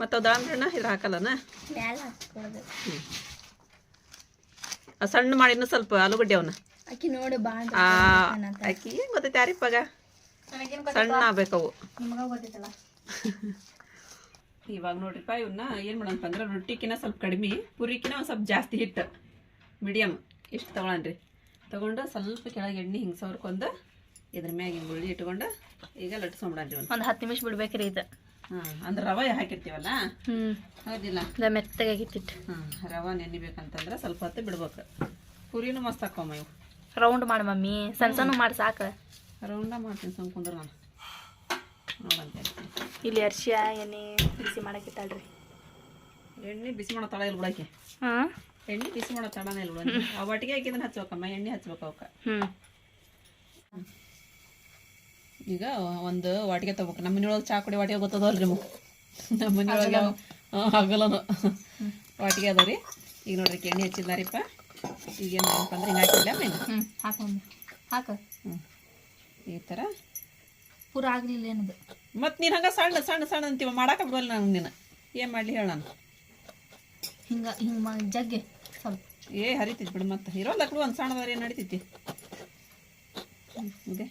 ಮತ್ತು ಹಣ್ಣ ಇದ್ರ ಹಾಕಲ್ಲನ? ಮ್ಯಾಲೆ ಹಾಕ್ಕೊಳ್ಳೋದು ಆ ಸಣ್ಣ ಮಾಡಿ ಇನ್ನೂ ಸ್ವಲ್ಪ ಆಲೂಗಡ್ಡೆ ಅವನ್ನ ಆಕಿ ನೋಡಿ ಬಾ ಆ ಅಕ್ಕಿ ಏನು ಗೊತ್ತೈತೆ ಯಾರಿಪ್ಪಾಗ ಸಣ್ಣ ಆಗ್ಬೇಕವು. ನಿಮ್ಗೆ ಗೊತ್ತೈತಲ್ಲ? ಇವಾಗ ನೋಡ್ರಿಪ್ಪ ಇವನ್ನ ಏನು ಮಾಡೋಣ ಅಂದ್ರೆ ರೊಟ್ಟಿಕಿನ ಸ್ವಲ್ಪ ಕಡಿಮೆ ಪುರಿಕಿನ ಒಂದು ಸ್ವಲ್ಪ ಜಾಸ್ತಿ ಹಿಟ್ಟು ಮೀಡಿಯಮ್ ಇಷ್ಟು ತೊಗೊಳನ್ರಿ? ತೊಗೊಂಡು ಸ್ವಲ್ಪ ಕೆಳಗೆ ಎಣ್ಣೆ ಹಿಂಗೆ ಸವರ್ಕೊಂಡು ಇದ್ರ ಮ್ಯಾಗ ಹಿಂಗೆ ಉಳ್ಳಿ ಇಟ್ಕೊಂಡು ಈಗ ಲಟ್ಸ್ಕೊಂಬಿಡನ್ರಿ ಒಂದು ಒಂದು ಹತ್ತು ನಿಮಿಷ ಬಿಡ್ಬೇಕ್ರಿ ಇದು ಹಾಂ ಅಂದ್ರೆ ರವೆ ಹಾಕಿರ್ತೀವಲ್ಲ? ಹ್ಞೂ ಹೌದಿಲ್ಲ? ಇದು ಮೆತ್ತಗಾಗಿತ್ತಿಟ್ಟು ರವಾ ನೆನಿಬೇಕಂತಂದ್ರೆ ಸ್ವಲ್ಪ ಹೊತ್ತು ಬಿಡ್ಬೇಕು. ಪುರಿನೂ ಮಸ್ತ್ ಹಾಕೋಮ್ಮ ಇವು. ರೌಂಡ್ ಮಾಡಿ ಮಮ್ಮಿ. ಸಣ್ಣ ಸಣ್ಣ ಮಾಡಿ ಸಾಕು. ರೌಂಡ ಮಾಡ್ತೀನಿ ಸಣ್ಣ ಕುಂದ್ರ ನಾನು. ಇಲ್ಲಿ ಅರ್ಶಿಯ ಎಣ್ಣೆ ಬಿಸಿ ಮಾಡಕ್ಕಿಟ್ಟಲ್ರಿ ಎಣ್ಣೆ ಬಿಸಿ ಮಾಡೋ ತಳ ಇಲ್ಲ ಬಿಡಕ್ಕೆ. ಹಾಂ? ಎಣ್ಣೆ ಬಿಸಿ ಮಾಡೋ ತಡನೇ ಇಲ್ಲ ಆ ಒಟ್ಟಿಗೆ ಹಾಕಿದ್ರೆ ಹಚ್ಬೇಕಮ್ಮ ಎಣ್ಣೆ ಹಚ್ಬೇಕು ಅವಕ್ಕ. ಹ್ಞೂ ಈಗ ಒಂದು ವಾಟಿಗೆ ತಗೋಬೇಕು. ನಮ್ಮ ಮನೆಯೊಳಗೆ ಚಾ ಕುಡಿ ವಾಟಿಗೆ ಗೊತ್ತದಲ್ರಿ ನಿಮಗೆ. ನಮ್ಮ ಮನೆಯೊಳಗೆ ಆಗಲ್ಲನು ವಾಟಿಗೆ ಅದಾವ ರೀ ಈಗ ನೋಡ್ರಿ ಎಣ್ಣೆ ಹಚ್ಚಿದ್ದಾರಿಪ್ಪ ಈಗ ಏನು ಮಾಡಪ್ಪ ಅಂದ್ರೆ ಹಿಂಗೆ ಹಾಕಿಲ್ಲ ಹ್ಞೂ ಹಾಕು ಮಮ್ಮಿ. ಹಾಕು. ಹ್ಞೂ ಈ ಥರ ಪೂರ ಆಗಲಿಲ್ಲ ಏನದು? ಮತ್ತು ನೀನು ಹಂಗೆ ಸಣ್ಣ ಸಣ್ಣ ಸಣ್ಣ ಅಂತೀವ. ಮಾಡಕ್ಕೆ ಬರಲ್ಲ ನಂಗೆ ನೀನು. ಏನು ಮಾಡಲಿ ಹೇಳ ನಾನು. ಹಿಂಗೆ ಹಿಂಗೆ ಮಾ ಜಗ್ಗೆ ಸ್ವಲ್ಪ. ಏ ಹರಿತೈತಿ ಬಿಡು ಮತ್ತೆ. ಇರೋಲ್ಲ ಕೂಡ ಒಂದು ಸಣ್ಣದಾರ ಏನು ನಡಿತೈತಿ? ಈ ಇದೆ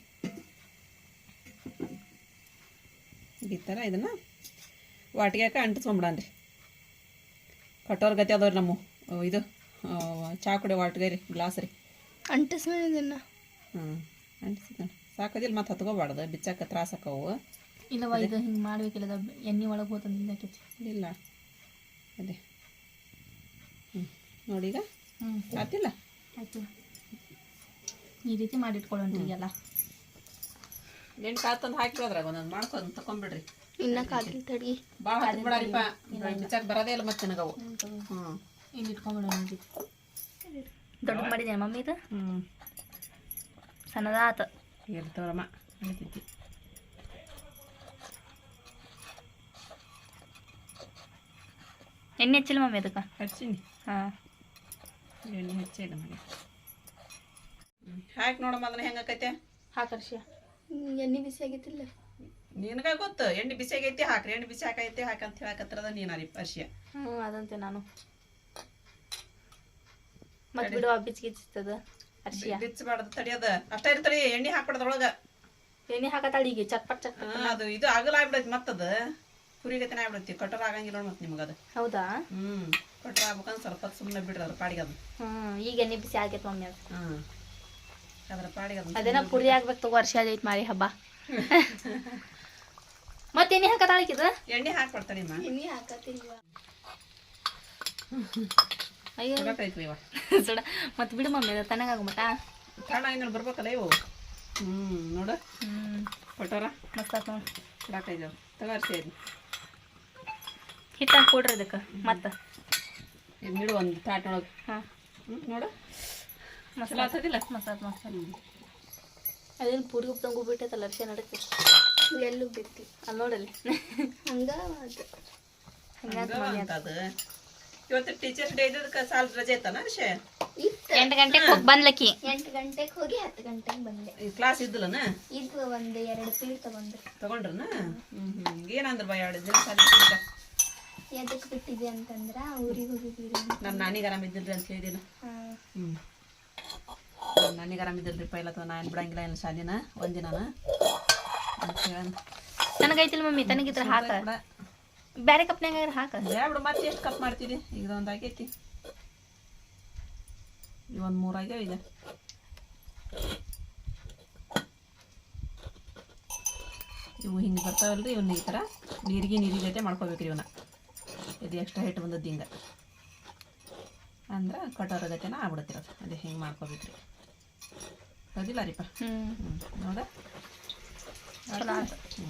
ಈ ಥರ ಇದನ್ನು ವಾಟಿಗ್ಯಾಕ ಅಂಟಿಸ್ಕೊಂಬಿಡನ್ರಿ ಕಟೋರ್ ಗತಿ ಅದವ್ರಿ ನಮ್ಮ. ಇದು. ಚಾ ಕುಡಿ ವಾಟಿಗೆ ರೀ ಗ್ಲಾಸ್ ರೀ. ಅಂಟಿಸ್ಮೇಲೆ ಇದನ್ನ ಹ್ಞೂ ಅಂಟಿಸ್ತಾನೆ ಸಾಕೋದಿಲ್ಲ ಮತ್ತೆ ಹತ್ಕೋಬಾರ್ದು ಬಿಚ್ಚಾಕ ತ್ರಾಸ ಆಕವು. ಇಲ್ಲವ ಇದು ಹಿಂಗೆ ಮಾಡ್ಬೇಕಿಲ್ಲ ಅದು ಎಣ್ಣೆ ಒಳಗೆ ಹೋತಂದು ಇಲ್ಲ. ಅದೇ. ಹ್ಞೂ ನೋಡಿ ಈಗ. ಹ್ಞೂ ಆತಿಲ್ಲ? ಆಯ್ತು. ಈ ರೀತಿ ಮಾಡಿಟ್ಕೊಳ್ಳೋಣ್ರಿ ಎಲ್ಲ ಕಾತಂದು ಹಾಕಿ ಅದ್ರಾಗ ಒಂದೊಂದು ಮಾಡ್ಕೊಂಡು ತಕೊಂಬಿಡ್ರಿ. ಇನ್ನ ಕಾದಿಲ್ಲ ತಡಿ. ಭಾಳ ಹತ್ಬಿಡಾರಿಪ್ಪ ಬಿಚ್ಚಾಕ ಬರೋದೇ ಇಲ್ಲ ಮತ್ತೆ ನನಗವು. ಹ್ಞೂ ಇಲ್ಲಿ ಇಟ್ಕೊಂಡ್ಬಿಡೋಣ ಇದು ದೊಡ್ಡ ಮಾಡಿದ್ದೇನೆ ಮಮ್ಮಿ ಇದು? ಹ್ಞೂ ಸಣ್ಣದಾತ. ಇರ್ತಾವರಮ್ಮ ನಡೀತೈತಿ. ಎಣ್ಣೆ ಹಚ್ಚಿಲ್ಲ ಮಮ್ಮಿ ಅದಕ್ಕೆ? ಹಚ್ಚಿನಿ. ಹಾಂ. ಎಣ್ಣೆ ಹಚ್ಚಿಲ್ಲ ಮನೆ. ಹಾಕಿ ನೋಡಮ್ಮ ಅದನ್ನ ಹೆಂಗಾಕೈತೆ ಹಾಕರ್ಷಿಯ ಎಣ್ಣೆ ಬಿಸಿ ಆಗೈತಿಲ್ಲ ನಿನಗ ಗೊತ್ತು ಎಣ್ಣೆ ಬಿಸಿ ಆಗೈತಿ ಹಾಕ್ರಿ. ಎಣ್ಣೆ ಬಿಸಿ ಹಾಕೈತಿ ಹಾಕಂತ ಹೇಳಕತ್ತಿರದ ನೀನು ಅರಿ ಅರ್ಶಿಯ. ಹ್ಞೂ ಅದಂತೆ ನಾನು. ಮತ್ತೆ ಬಿಡುವ ಬಿಚ್ ಗಿಚ್ಚಿಸ್ತದ ಅರ್ಶಿಯ. ಬಿಚ್ಚಬಾರ್ದು ತಡಿಯದ ಅಷ್ಟೇ ಇರ್ತಡಿ ಎಣ್ಣೆ ಹಾಕ್ಬಿಡದ್ರೊಳಗ ಎಣ್ಣೆ ಹಾಕತ್ತಾಳಿಗೆ ಚಟ್ಪಟ್ ಚಟ್ ಅದು ಇದು ಆಗಲ ಆಗ್ಬಿಡೈತಿ ಮತ್ತದ ಕುರಿಗತಿನ ಆಗ್ಬಿಡತ್ತಿ ಕಟರ್ ಆಗಂಗಿಲ್ಲ ಮತ್ತೆ ನಿಮ್ಗದ. ಹೌದಾ? ಹ್ಮ್ ಕಟರ್ ಆಗ್ಬೇಕಂದ್ರೆ ಸ್ವಲ್ಪ ಸುಮ್ಮನೆ ಬಿಡ್ರಿ ಅದ್ರ ಪಾಡಿಗೆ ಅದು. ಹ್ಮ್ ಈಗ ಎಣ್ಣೆ ಬಿಸಿ ಆಗೈತೆ ಮಮ್ಮಿ ಅದು. ಹ್ಮ್ ಅದ್ರ ಪಾಡಿಗೆ ಅದು. ಅದೇನ ಪುರಿ ಆಗ್ಬೇಕು ತಗೋ ಅರ್ಶಿ ಐತಿ ಮಾರಿ ಹಬ್ಬ. ಮತ್ತೆ ಎಣ್ಣೆ ಹಾಕತ್ತಾಳಿಕಿದ ಎಣ್ಣೆ ಹಾಕ್ಬಿಡ್ತಾಡಿಮ್ಮ ಎಣ್ಣೆ ಹಾಕತ್ತಿಲ್ವಾ ಅಯ್ಯೋ. ಸುಡಕೈತಿ ಇವ. ಸುಡ ಮತ್ತೆ ಬಿಡು ಮಮ್ಮಿ ಅದು ತಣ್ಣಗಾಗು ಮಟ ಕಾಣ ಏನಾರು ಬರ್ಬೇಕಲ್ಲ ಇವು? ಹ್ಞೂ ನೋಡು. ಹ್ಞೂ ಕೊಟ್ಟಾರ ಮಸ್ತ್ ಆತ್ ಸುಡಕೈತಿ ತಗರ್ಸಿ ಇದು ಹಿಟ್ಟು ಹಾಕಿ ಕೊಡ್ರಿ ಅದಕ್ಕೆ ಮತ್ತೆ. ಬಿಡು ಒಂದು ತಾಟೊಳಗೆ ಒಳಗೆ. ಹಾಂ. ಹ್ಞೂ ನೋಡು. ಮಸಾಲ ಆಗ್ತದಿಲ್ಲ ಮಸಾಲ ಮಸಾಲ ಅದೇನು ಪೂರಿ ಉಪ್ಪಂಗು ಬಿಟ್ಟೈತಲ್ಲ ಅರ್ಶಿ ನಡಕ್ಕೆ ಎಲ್ಲೂ ಬಿತ್ತಿ ಅಲ್ಲಿ ನೋಡಲ್ಲಿ. ಹಂಗ ಅದು ಇವತ್ತು ಟೀಚರ್ಸ್ ಡೇ ಇದ್ದದಕ್ಕೆ ಸಾಲ ರಜೆ ಐತನ ವಿಷಯ? ಇತ್ತು. ಎಂಟು ಗಂಟೆಗೆ ಹೋಗಿ ಬಂದ್ಲಕ್ಕಿ. ಎಂಟು ಗಂಟೆಗೆ ಹೋಗಿ ಹತ್ತು ಗಂಟೆಗೆ ಬಂದೆ. ಈ ಕ್ಲಾಸ್ ಇದ್ದಿಲ್ಲನ ಇದು ಒಂದು ಎರಡು ಪೀಡ್ ತಗೊಂಡ್ರು. ತಗೊಂಡ್ರನ? ಹ್ಮ್. ಹ್ಮ್ ಏನಂದ್ರ ಬಾ ಎರಡು ದಿನ ಸಾಲ ಎದಕ್ಕೆ ಬಿಟ್ಟಿದೆ ಅಂತಂದ್ರ ಊರಿಗೆ ಹೋಗಿದ್ದೀರಿ ನಮ್ಮ ನಾನಿಗೆ ಆರಾಮ ಇದ್ದಿಲ್ರಿ ಅಂತ ಹೇಳಿದಿನ. ಹ್ಮ್. ನನಗೆ ಆರಾಮ ಇದ್ದಿಲ್ರಿ ಪೈಲ ಅಥವಾ ನಾನು ಬಿಡಂಗಿಲ್ಲ ಏನು ಶಾಲಿನ ಒಂದಿನ ನನಗೈತಿಲ್ಲ ಮಮ್ಮಿ ತನಗಿದ್ರೆ ಹಾಕ. ಬ್ಯಾರೆ ಕಪ್ನಾಗ ಹಾಕ? ಬಿಡು ಮತ್ತೆ ಎಷ್ಟು ಕಪ್ ಮಾಡ್ತೀರಿ? ಈಗ ಒಂದು ಆಗೈತಿ. ಈಗ ಒಂದು ಮೂರು ಆಗ್ಯಾವ ಈಗ. ಇವು ಹಿಂಗೆ ಬರ್ತಾವಲ್ರಿ ಇವನ್ನ ಈ ಥರ ನೀರಿಗೆ ನೀರಿಗೆ ಜೊತೆ ಮಾಡ್ಕೋಬೇಕ್ರಿ ಇವನ್ನ ಇದು ಎಕ್ಸ್ಟ್ರಾ ಹೈಟ್ ಬಂದದ್ದು ಹಿಂಗೆ. ಅಂದ್ರೆ ಕಟೋರ ಗತೆನ ಆಗ್ಬಿಡತ್ತಿರೋದು ಅದೇ ಹಿಂಗೆ ಮಾಡ್ಕೋಬೇಕ್ರಿ. ಹೌದಿಲ್ಲ ರೀಪ. ಹ್ಞೂ ಹ್ಞೂ ನೋಡ ಚಲೋ ಹ್ಞೂ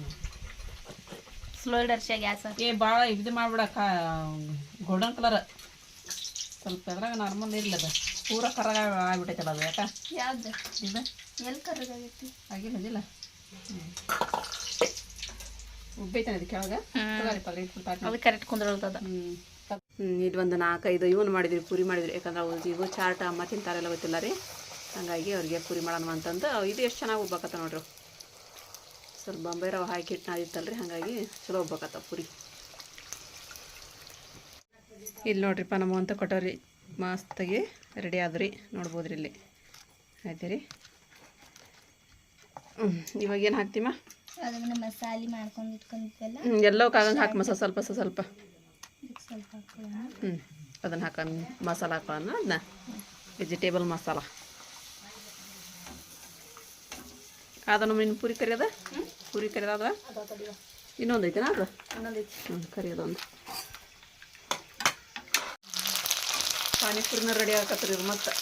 ಸ್ಲೋ ಇಡ್ ಗ್ಯಾಸ್ ಏ ಭಾಳ ಇದು ಮಾಡ್ಬಿಡ ಕಾ ಗೋಲ್ಡನ್ ಕಲರ್ ಸ್ವಲ್ಪ ಅದ್ರಾಗ ನಾರ್ಮಲ್ ಇರ್ಲದ ಪೂರ ಕರಗ ಆಗ್ಬಿಟ್ಟೈತಲ್ಲ ಅದು ಯಾಕ? ಯಾವ್ದು? ಇದು? ಎಲ್ಲಿ ಆಗೈತಿ? ಆಗಿಲ್ಲ ಅದಿಲ್ಲ ಹ್ಞೂ ಉಬ್ಬೈತಾನೆ ಅದಕ್ಕೆ ಯಾವಾಗ? ಅದು ಕರೆಕ್ಟ್ ಕುಂದ್ರಲ್ತದ ಇದು ಒಂದು ನಾಲ್ಕೈದು ಇವನು ಮಾಡಿದ್ವಿ ಪೂರಿ ಮಾಡಿದ್ವಿ ಯಾಕಂದ್ರೆ ಅವ್ರು ಇವು ಚಾರ್ಟ್ ಅಮ್ಮ ತಿಂತಾರೆಲ್ಲ ಗೊತ್ತಿಲ್ಲ ರೀ. ಹಂಗಾಗಿ ಅವ್ರಿಗೆ ಪೂರಿ ಮಾಡೋಣ ಅಂತಂದು ಇದು ಎಷ್ಟು ಚೆನ್ನಾಗಿ ಹೋಗ್ಬೇಕತ್ತ ನೋಡ್ರಿ. ಸ್ವಲ್ಪ ಬಾಂಬೆ ರವೆ ಹಾಕಿ ಹಿಟ್ಟು ನಾದಿತ್ತಲ್ರಿ ಹಾಗಾಗಿ ಚಲೋ ಹೋಗ್ಬೇಕತ್ತ ಪುರಿ. ಇಲ್ಲಿ ನೋಡ್ರಿಪ್ಪ ನಮ್ಮ ಅಂತ ಕೊಟ್ಟವ್ರಿ ಮಸ್ತಾಗಿ ರೆಡಿ ಆದ್ರಿ ನೋಡ್ಬೋದ್ರಿ ಇಲ್ಲಿ. ಆಯ್ತು ರೀ ಇವಾಗ ಏನು ಹಾಕ್ತೀಮ ಅದನ್ನ ಮಸಾಲೆ ಮಾಡ್ಕೊಂಡು ಇಟ್ಕೊಂಡಿದ್ವಲ್ಲ? ಹ್ಞೂ ಹಾಕಿ ಮಸಾಲೆ ಸ್ವಲ್ಪ ಸ್ವಲ್ಪ. ಸ್ವಲ್ಪ ಹ್ಞೂ ಅದನ್ನು ಹಾಕ ಮಸಾಲ ಹಾಕೋಣ ಅದನ್ನ ವೆಜಿಟೇಬಲ್ ಮಸಾಲ. ಅದನ್ನು ಮೀನು ಪೂರಿ ಕರಿಯೋದ? ಪೂರಿ ಕರಿಯೋದ ಅದ ಇನ್ನೊಂದು ಐತೆನಾ ಅದು? ಹ್ಞೂ ಕರಿಯೋದೊಂದು ಪಾನಿಪುರಿನ ರೆಡಿ ಆಗತ್ತರಿ ಇದು ಮತ್ತೆ.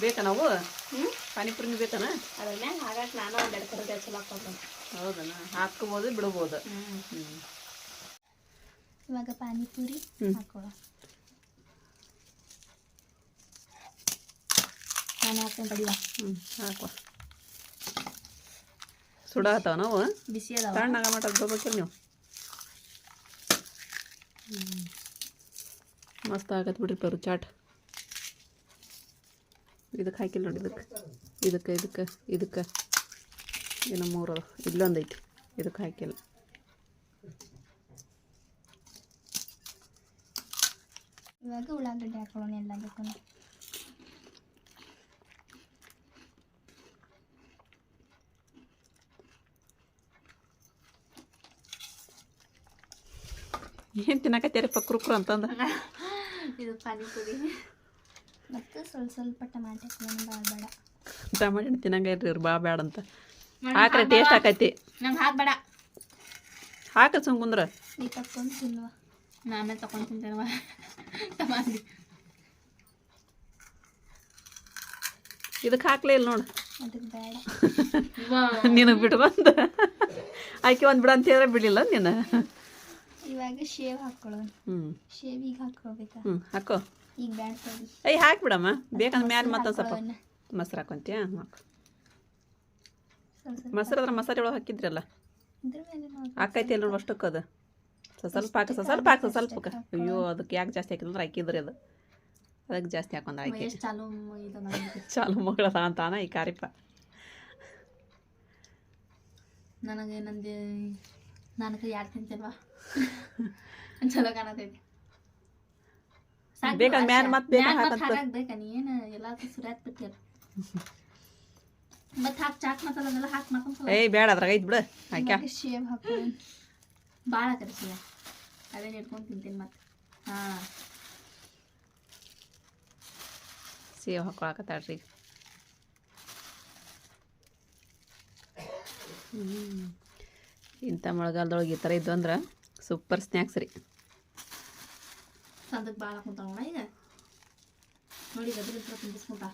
ಬೇಕಾ ನಾವು? ಪಾನಿಪುರಿನ ಬೇಕನ? ಹೌದನ? ಹಾಕ್ಕೋಬೋದು ಬಿಡ್ಬೋದು. ಹ್ಞೂ ಇವಾಗ ಪಾನಿಪುರಿ ಹ್ಮ್. ಹಾಕೊಳ್ಳೋ ನಾನು ತಡಿವ ಹ್ಞೂ ಹಾಕುವ. ಸುಡಾತಾವ ನಾವು ಬಿಸಿ ಅದಾವ. ತಣ್ಣಗ ಬರ್ಬೇಕಿಲ್ಲ ನೀವು. ಮಸ್ತ್ ಆಗತ್ತೆ ಬಿಡ್ರಿ ಪರು ಚಾಟ್. ಇದಕ್ಕೆ ಹಾಕಿಲ್ಲ ನೋಡಿ ಇದಕ್ಕೆ ಇದಕ್ಕೆ ಇದಕ್ಕೆ ಇದಕ್ಕೆ. ಏನೋ ಮೂರು. ಇಲ್ಲೊಂದು ಐತಿ. ಇದಕ್ಕೆ ಹಾಕಿಲ್ಲ. ಇವಾಗ ಉಳ್ಳಾಗಡ್ಡೆ ಹಾಕೊಳ್ಳೋಣ ಎಲ್ಲದಕ್ಕೂ ಏನು ತಿನ್ನಕತ್ತೀರಪ್ಪ ಕುರುಕುರು ಅಂತಂದ? ಇದು ಪಾನಿಪುರಿ ಮತ್ತು ಸ್ವಲ್ಪ ಸ್ವಲ್ಪ ಟಮಾಟೆ ಭಾಳ ಬೇಡ. ಟಮಾಟಿ ಹಣ್ಣ್ ತಿನ್ನಂಗ ಇರ್ರಿ ಇವ್ರು ಬಾ ಬೇಡ ಅಂತ. ಹಾಕ್ರೆ ಟೇಸ್ಟ್ ಆಕೈತಿ. ನಂಗೆ ಹಾಕ್ಬೇಡ. ಹಾಕ ಸುಮ್ ಕುಂದ್ರ ನೀ ತಕ್ಕೊಂಡು ತಿನ್ನುವ. ನಾನೇ ತಕೊಂಡು ತಿಂತೇನವ ಟಮಾಟಿ. ಇದಕ್ಕೆ ಹಾಕ್ಲೇ ಇಲ್ಲ ನೋಡು. ಅದಕ್ಕೆ ಬೇಡ. ನಿನಗೆ ಬಿಟ್ಕೊಂತ ಆಕೆ ಒಂದು ಬಿಡ ಅಂತ ಹೇಳಿದ್ರೆ ಬಿಡಲಿಲ್ಲ ನೀನು. ಇವಾಗ ಶೇವ್ ಹಾಕೊಳ್ಳೋಣ. ಹ್ಞೂ ಶೇವ್ ಈಗ ಹಾಕ್ಕೋಬೇಕಾ ಹ್ಞೂ ಹಾಕೋ. ಈಗ ಬ್ಯಾಡ ಸರಿ. ಅಯ್ಯ ಹಾಕ್ಬಿಡಮ್ಮ ಬೇಕಂದ್ರೆ ಮ್ಯಾಲೆ ಮತ್ತೊಂದು ಸ್ವಲ್ಪ ಹಾಕೊಳ್ಳೋಣ. ಮೊಸರು ಹಾಕೊಂತೀಯ? ಹಾಕು. ಸ್ವಲ್ಪ ಸ್ವಲ್ಪ ಮೊಸರು ಅದ್ರ ಮಸಾಲೆ ಒಳಗೆ ಹಾಕಿದ್ರಲ್ಲ? ಇದ್ರ ಮೇಲೆ ನಾವು ಹಾಕೈತಿ ಅಲ್ಲ ಅಷ್ಟಕ್ಕೆ ಅದು. ಸ್ವಲ್ಪ ಸ್ವಲ್ಪ ಹಾಕ ಸ್ವಲ್ಪ ಸ್ವಲ್ಪ ಹಾಕ ಸ್ವಲ್ಪ ಹಾಕ. ಅಯ್ಯೋ ಅದಕ್ಕೆ ಯಾಕೆ ಜಾಸ್ತಿ ಹಾಕಿದ್ರೆ ಹಾಕಿದ್ರಿ ಅದು. ಅದಕ್ಕೆ ಜಾಸ್ತಿ ಹಾಕೊಂಡ್ ಹಾಕಿ ಎಷ್ಟು ಚಾಲು ಇದು ನನಗೆ ಚಾಲು ಮಗಳದ ಅಂತಾನ ಈ ಕಾರಿಪ್ಪ. ನನಗೆ ನಂದು ನನಗೆ ಯಾರು ತಿಂತೇಲ್ವಾ? ಚಲೋ ಕಾಣತೈತಿ. ಬೇಕಾದ್ರೆ ಮ್ಯಾಲೆ ಮತ್ತೆ ಬೇಕಾ ಹಾಕಂತ. ಹಾಕಕ್ ಬೇಕಾ ನೀ? ಏನು ಎಲ್ಲ ಸುರಿಯಾತ್ ಬಿಟ್ಟಿಯಲ್ಲ ಮತ್ತೆ ಹಾಕಿ ಚಾಕ್ ಮಸಾಲ ಅದೆಲ್ಲ ಹಾಕಿ ಏಯ್ ಬೇಡ ಅದ್ರಾಗ ಐತ್ ಬಿಡು. ಹಾಕ್ಯಾ. ಶೇವ್ ಹಾಕೋ ಭಾಳ ಹಾಕರಿ ಶಿವ ಅದೇನು ಇಟ್ಕೊಂಡು ತಿಂತೀನಿ ಮತ್ತೆ. ಹಾಂ. ಸೇವ್ ಹಾಕೊಳಕತ್ತಾಳ್ರಿ ಈಗ ಹ್ಮ್. ಇಂಥ ಮಳೆಗಾಲದೊಳಗೆ ಈ ಥರ ಇದ್ದು ಅಂದ್ರೆ ಸೂಪರ್ ಸ್ನ್ಯಾಕ್ಸ್ ರೀ ಸಂದಕ್ಕೆ ಭಾಳ ಹಾಕೊಂತಾವ ಈಗ ನೋಡಿ ಗದ್ರ ಹತ್ರ ತಿನ್ನಿಸ್ಕೊಂತ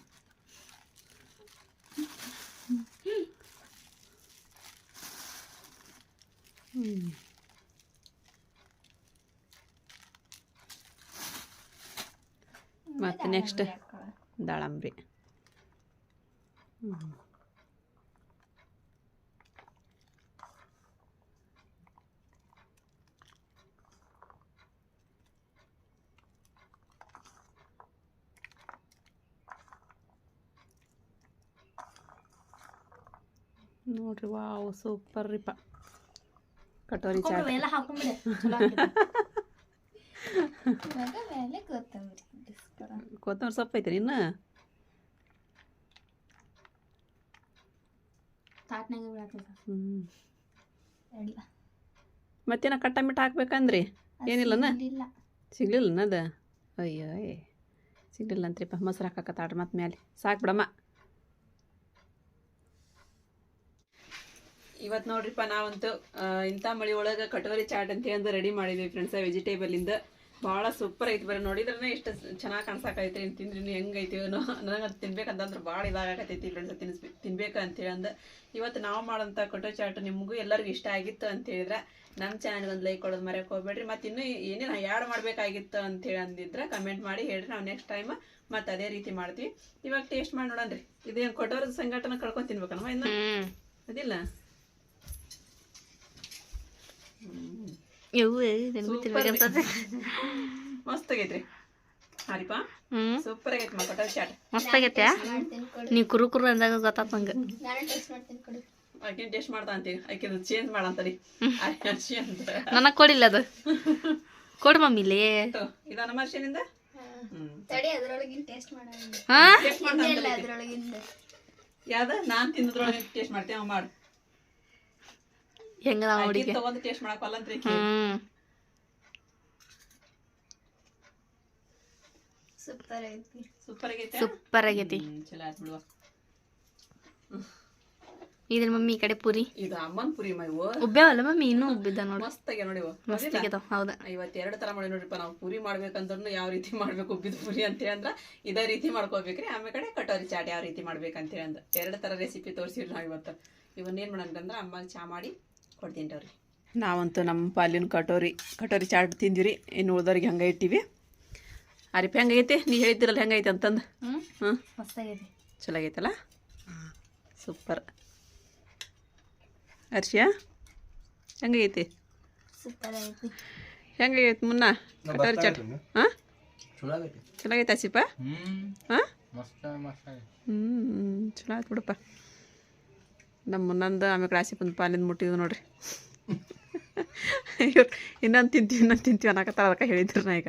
ಮತ್ತು ನೆಕ್ಸ್ಟ್ ದಾಳಂಬ್ರಿ ಹ್ಮ್. ನೋಡ್ರಿ ವಾವ್ ಸೂಪರ್ ರೀಪ ಕಟೋರಿ ಚಾಟ್. ಎಲ್ಲ. ಮೇಲೆ ಕೊತ್ತಂಬರಿ ಕೊತ್ತಂಬರಿ ಸೊಪ್ಪು ಐತ್ರಿ ಇನ್ನು? ತಾಟ್ನಾಗ ಬೀಳತ್ತದ ಹ್ಞೂ ಎಲ್ಲ ಮತ್ತೇನ ಕಟ್ಟಮಿಟ್ಟು ಹಾಕ್ಬೇಕಂದ್ರಿ? ಏನಿಲ್ಲನ? ಸಿಗ್ಲಿಲ್ಲನ ಸಿಗ್ಲಿಲ್ಲ ಅದ? ಅಯ್ಯೋ ಸಿಗ್ಲಿಲ್ಲ ಅಂತ್ರಿಪ್ಪ ಮೊಸರು ಹಾಕಕತ್ತಾಡ್ರಿ ಮತ್ತೆ ಮ್ಯಾಲೆ. ಸಾಕು ಬಿಡಮ್ಮ. ಇವತ್ತು ನೋಡ್ರಿಪ್ಪ ನಾವಂತೂ ಇಂಥ ಮಳಿ ಒಳಗೆ ಕಟೋರಿ ಚಾಟ್ ಅಂತ ಹೇಳಿ ರೆಡಿ ಮಾಡಿದ್ವಿ ಫ್ರೆಂಡ್ಸ್ ವೆಜಿಟೇಬಲಿಂದ ಭಾಳ ಸೂಪರ್ ಐತಿ ಬರೀ ನೋಡಿದ್ರೆ ಎಷ್ಟು ಚೆನ್ನಾಗಿ ಕಾಣಿಸಾಕೈತ್ರಿ ತಿಂದ್ರಿ ಹೆಂಗೈತಿ ನನಗೆ ಅದು ತಿನ್ಬೇಕಂತಂದ್ರೆ ಭಾಳ ಇದಾಗತೈತಿ ಫ್ರೆಂಡ್ಸ್ ತಿನ್ಸ್ ತಿನ್ಬೇಕು ಅಂತೇಳಿ ಅಂದ. ಇವತ್ತು ನಾವು ಮಾಡೋಂಥ ಕಟೋ ಚಾಟ್ ನಿಮಗೂ ಎಲ್ಲರಿಗೂ ಇಷ್ಟ ಆಗಿತ್ತು ಅಂತ ಹೇಳಿದ್ರೆ ನಮ್ಮ ಚಾನಲ್ ಒಂದು ಲೈಕ್ ಕೊಡೋದು ಮರೆಯೋಕೆ ಹೋಗ್ಬೇಡ್ರಿ. ಮತ್ತು ಇನ್ನೂ ಏನೇನು ಯಾಡ್ ಮಾಡಬೇಕಾಗಿತ್ತು ಅಂತೇಳಿ ಅಂದಿದ್ರೆ ಕಮೆಂಟ್ ಮಾಡಿ ಹೇಳ್ರಿ. ನಾವು ನೆಕ್ಸ್ಟ್ ಟೈಮ್ ಮತ್ತೆ ಅದೇ ರೀತಿ ಮಾಡ್ತೀವಿ. ಇವಾಗ ಟೇಸ್ಟ್ ಮಾಡಿ ನೋಡೋಣ್ರಿ ಇದೇನು ಕೊಟ್ಟೋರದ ಸಂಘಟನೆ ಕಳ್ಕೊಂಡು ತಿನ್ಬೇಕಲ್ವ ಇನ್ನು? ಅದಿಲ್ಲ? ಮಸ್ತ್ ಆಗೈತ್ರಿ. ಹಾರಿಪ? ಸೂಪರ್ ಆಗೈತಿ ಚಾಟ್ ಮಸ್ತ್ ಆಗೈತೆ. ನೀವು ಕುರು ಕುರು ಅಂದಾಗ ಗೊತ್ತಾತ್ ನಂಗೆ. ನಾನು ಟೇಸ್ಟ್ ಮಾಡ್ತೀನಿ ಕೊಡಿ. ಆಕಿನ ಟೇಸ್ಟ್ ಮಾಡ್ತಾ ಅಂತೀವಿ. ಆಕಿದು ಚೇಂಜ್ ಮಾಡಂತರಿ ಅರ್ಶಿ ಅಂತ. ನನಗೆ ಕೊಡಿಲ್ಲ ಅದು. ಕೊಡು ಇದು ಹ್ಮ್. ತಡಿ ಅದ್ರೊಳಗಿನ ಟೇಸ್ಟ್ ಮಾಡೋಣ. ಟೇಸ್ಟ್ ಮಾಡ್ತಾ ಇಲ್ಲ ಯಾವ್ದ? ನಾನ್ ತಿನ್ನದ್ರೊಳಗೆ ಟೇಸ್ಟ್ ಮಾಡ್ತೀನಿ ಅವ್ ಮಾಡು. ಹೆಂಗದ ನಾವು ತಗೊಂಡ್ ಟೇಸ್ಟ್ ಮಾಡಕ್ಕಲ್ಲಂತ್ರಿ ಹ್ಮ್. ಸೂಪರ್ ಸೂಪರ್ ಆಗೈತೆ? ಸೂಪರ್ ಆಗೈತಿ. ಹ್ಮ್, ಚಲೋ ಆಯ್ತು ಬಿಡುವ ಇದ್ರ ಮಮ್ಮಿ ಈ ಕಡೆ ಪೂರಿ? ಇದು ಅಮ್ಮನ್ ಪುರಿ ಮೈವು ಉಬ್ಬ್ಯಾವಲ್ಲ ಮಮ್ಮಿ ಇನ್ನೂ ಉಬ್ಬಿದ್ದ ನೋಡಿ. ಮಸ್ತ್ ಆಗ್ಯಾವ ನೋಡಿ. ಮಸ್ತ್? ಆಗ್ಯದ ಹೌದಾ. ಇವತ್ತು ಎರಡು ತರ ಮಾಡಿ ನೋಡ್ರಿಪ್ಪ ನಾವು ಪೂರಿ ಮಾಡ್ಬೇಕಂದ್ರೂ ಯಾವ ರೀತಿ ಮಾಡ್ಬೇಕು ಉಬ್ಬಿದ ಪುರಿ ಅಂತ ಅಂದ್ರ ಇದೇ ರೀತಿ ಮಾಡ್ಕೋಬೇಕ್ರಿ. ಆಮೇಲೆ ಕಡೆ ಕಟೋರಿ ಚಾಟ್ ಯಾವ ರೀತಿ ಮಾಡ್ಬೇಕಂತ ಅಂದ ಎರಡು ತರ ರೆಸಿಪಿ ತೋರಿಸಿರಿ ನಾವು ಇವತ್ತು. ಇವನ್ನ ಏನ್ ಮಾಡಂತಂದ್ರ ಅಮ್ಮಗೆ ಚಾ ಮಾಡಿ ಕೊಡ್ತೀನಿ ರೀ ನಾವಂತೂ ನಮ್ಮ ಪಾಲಿನ ಕಟೋರಿ ಕಟೋರಿ ಚಾಟ್ ತಿಂದಿರಿ ಇನ್ನು ಉಳ್ದವ್ರಿಗೆ ಹಂಗೆ ಇಟ್ಟಿವಿ. ಅರಿಪಿ ಹಂಗೈತಿ ನೀ ಹೇಳ್ತಿರಲ್ಲ ಹೆಂಗೈತಿ ಅಂತಂದು? ಹ್ಞೂ ಚಲೋ ಆಗೈತಲ್ಲ? ಸೂಪರ್. ಹರ್ಷಿಯಾ ಹೆಂಗೈತಿ ಹೆಂಗೈತಿ ಮುನ್ನ? ಕಟೋರಿ ಚಾಟ್. ಹಾಂ? ಚಲೋ ಆಗೈತಿ. ಹ್ಮ್. ಹಾಂ? ಹ್ಞೂ ಚಲೋ ಆಯ್ತು ಬಿಡಪ್ಪ. ನಮ್ಮ ಮುನ್ನಂದು ಆಮೇಲೆ ಕಡೆ ಬಂದು ಪಾಲಿಂದ ಮುಟ್ಟಿದ್ವು ನೋಡ್ರಿ. ಇವ್ರು ಇನ್ನೊಂದು ತಿಂತೀವಿ ಇನ್ನೊಂದು ತಿಂತೀವಿ ಅನ್ನಕತ್ತಾರ ಅದಕ್ಕೆ ಹೇಳಿದ್ರು ನಾ ಈಗ.